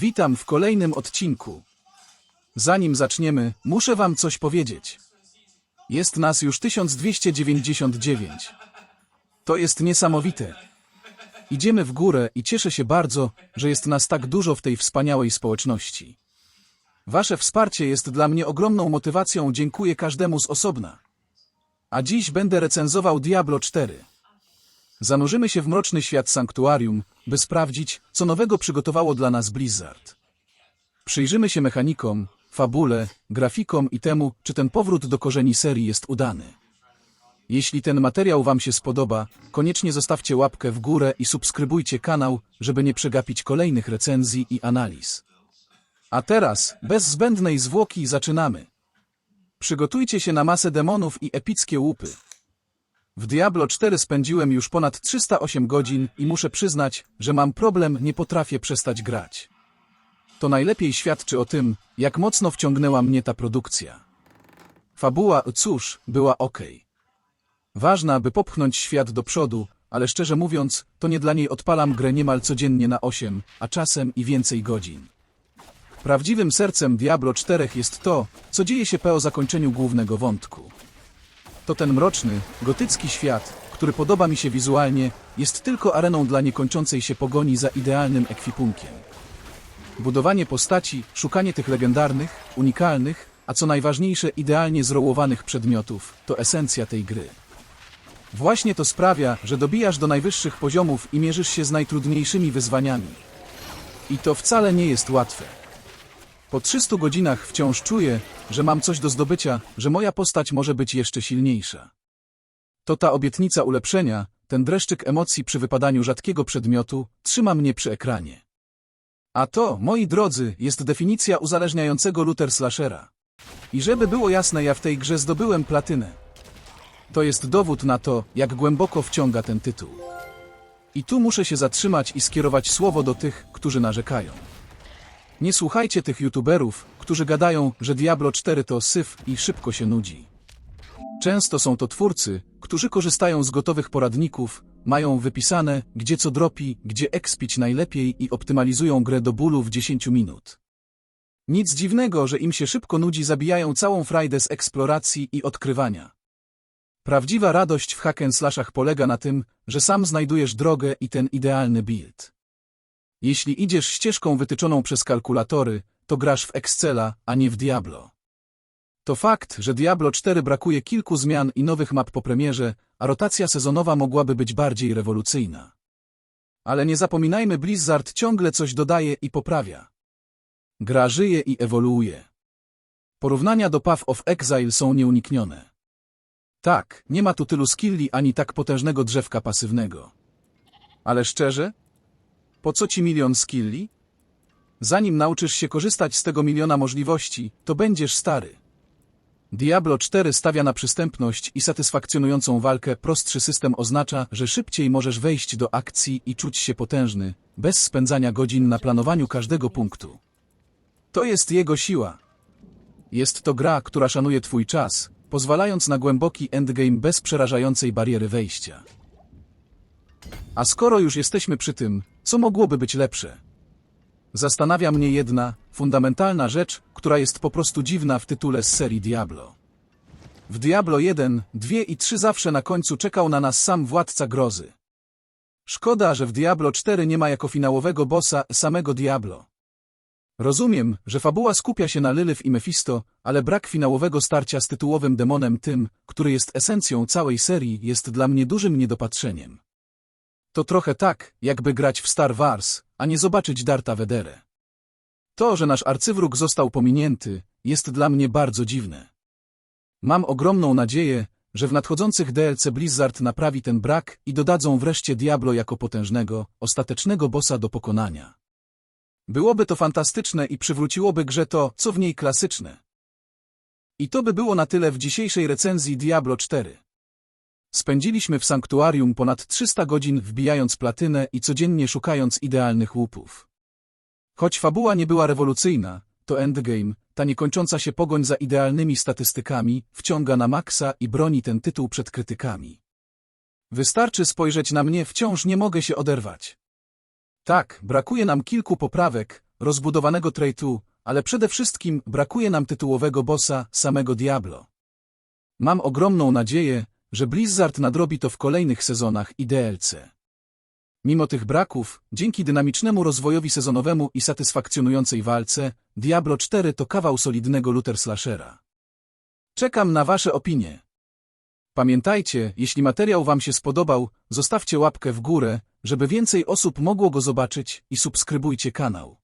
Witam w kolejnym odcinku. Zanim zaczniemy, muszę wam coś powiedzieć. Jest nas już 1299. To jest niesamowite. Idziemy w górę i cieszę się bardzo, że jest nas tak dużo w tej wspaniałej społeczności. Wasze wsparcie jest dla mnie ogromną motywacją, dziękuję każdemu z osobna. A dziś będę recenzował Diablo 4. Zanurzymy się w mroczny świat sanktuarium, by sprawdzić, co nowego przygotowało dla nas Blizzard. Przyjrzymy się mechanikom, fabule, grafikom i temu, czy ten powrót do korzeni serii jest udany. Jeśli ten materiał Wam się spodoba, koniecznie zostawcie łapkę w górę i subskrybujcie kanał, żeby nie przegapić kolejnych recenzji i analiz. A teraz, bez zbędnej zwłoki, zaczynamy. Przygotujcie się na masę demonów i epickie łupy. W Diablo 4 spędziłem już ponad 308 godzin i muszę przyznać, że mam problem, nie potrafię przestać grać. To najlepiej świadczy o tym, jak mocno wciągnęła mnie ta produkcja. Fabuła, cóż, była ok. Ważna, by popchnąć świat do przodu, ale szczerze mówiąc, to nie dla niej odpalam grę niemal codziennie na 8, a czasem i więcej godzin. Prawdziwym sercem Diablo 4 jest to, co dzieje się po zakończeniu głównego wątku. To ten mroczny, gotycki świat, który podoba mi się wizualnie, jest tylko areną dla niekończącej się pogoni za idealnym ekwipunkiem. Budowanie postaci, szukanie tych legendarnych, unikalnych, a co najważniejsze idealnie zrołowanych przedmiotów, to esencja tej gry. Właśnie to sprawia, że dobijasz do najwyższych poziomów i mierzysz się z najtrudniejszymi wyzwaniami. I to wcale nie jest łatwe. Po 300 godzinach wciąż czuję, że mam coś do zdobycia, że moja postać może być jeszcze silniejsza. To ta obietnica ulepszenia, ten dreszczyk emocji przy wypadaniu rzadkiego przedmiotu, trzyma mnie przy ekranie. A to, moi drodzy, jest definicja uzależniającego looter slashera. I żeby było jasne, ja w tej grze zdobyłem platynę. To jest dowód na to, jak głęboko wciąga ten tytuł. I tu muszę się zatrzymać i skierować słowo do tych, którzy narzekają. Nie słuchajcie tych youtuberów, którzy gadają, że Diablo 4 to syf i szybko się nudzi. Często są to twórcy, którzy korzystają z gotowych poradników, mają wypisane, gdzie co dropi, gdzie ekspić najlepiej i optymalizują grę do bólu w 10 minut. Nic dziwnego, że im się szybko nudzi, zabijają całą frajdę z eksploracji i odkrywania. Prawdziwa radość w hack polega na tym, że sam znajdujesz drogę i ten idealny build. Jeśli idziesz ścieżką wytyczoną przez kalkulatory, to grasz w Excela, a nie w Diablo. To fakt, że Diablo 4 brakuje kilku zmian i nowych map po premierze, a rotacja sezonowa mogłaby być bardziej rewolucyjna. Ale nie zapominajmy, Blizzard ciągle coś dodaje i poprawia. Gra żyje i ewoluuje. Porównania do Path of Exile są nieuniknione. Tak, nie ma tu tylu skilli ani tak potężnego drzewka pasywnego. Ale szczerze? Po co ci milion skilli? Zanim nauczysz się korzystać z tego miliona możliwości, to będziesz stary. Diablo 4 stawia na przystępność i satysfakcjonującą walkę. Prostszy system oznacza, że szybciej możesz wejść do akcji i czuć się potężny, bez spędzania godzin na planowaniu każdego punktu. To jest jego siła. Jest to gra, która szanuje twój czas, pozwalając na głęboki endgame bez przerażającej bariery wejścia. A skoro już jesteśmy przy tym, co mogłoby być lepsze? Zastanawia mnie jedna, fundamentalna rzecz, która jest po prostu dziwna w tytule z serii Diablo. W Diablo 1, 2 i 3 zawsze na końcu czekał na nas sam władca grozy. Szkoda, że w Diablo 4 nie ma jako finałowego bossa samego Diablo. Rozumiem, że fabuła skupia się na Lilith i Mephisto, ale brak finałowego starcia z tytułowym demonem tym, który jest esencją całej serii, jest dla mnie dużym niedopatrzeniem. To trochę tak, jakby grać w Star Wars, a nie zobaczyć Darta Vaderę. To, że nasz arcywróg został pominięty, jest dla mnie bardzo dziwne. Mam ogromną nadzieję, że w nadchodzących DLC Blizzard naprawi ten brak i dodadzą wreszcie Diablo jako potężnego, ostatecznego bossa do pokonania. Byłoby to fantastyczne i przywróciłoby grze to, co w niej klasyczne. I to by było na tyle w dzisiejszej recenzji Diablo 4. Spędziliśmy w sanktuarium ponad 300 godzin wbijając platynę i codziennie szukając idealnych łupów. Choć fabuła nie była rewolucyjna, to endgame, ta niekończąca się pogoń za idealnymi statystykami, wciąga na maksa i broni ten tytuł przed krytykami. Wystarczy spojrzeć na mnie, wciąż nie mogę się oderwać. Tak, brakuje nam kilku poprawek, rozbudowanego Trade ale przede wszystkim brakuje nam tytułowego bossa, samego Diablo. Mam ogromną nadzieję, że Blizzard nadrobi to w kolejnych sezonach i DLC. Mimo tych braków, dzięki dynamicznemu rozwojowi sezonowemu i satysfakcjonującej walce, Diablo 4 to kawał solidnego looter slashera. Czekam na Wasze opinie. Pamiętajcie, jeśli materiał Wam się spodobał, zostawcie łapkę w górę, żeby więcej osób mogło go zobaczyć i subskrybujcie kanał.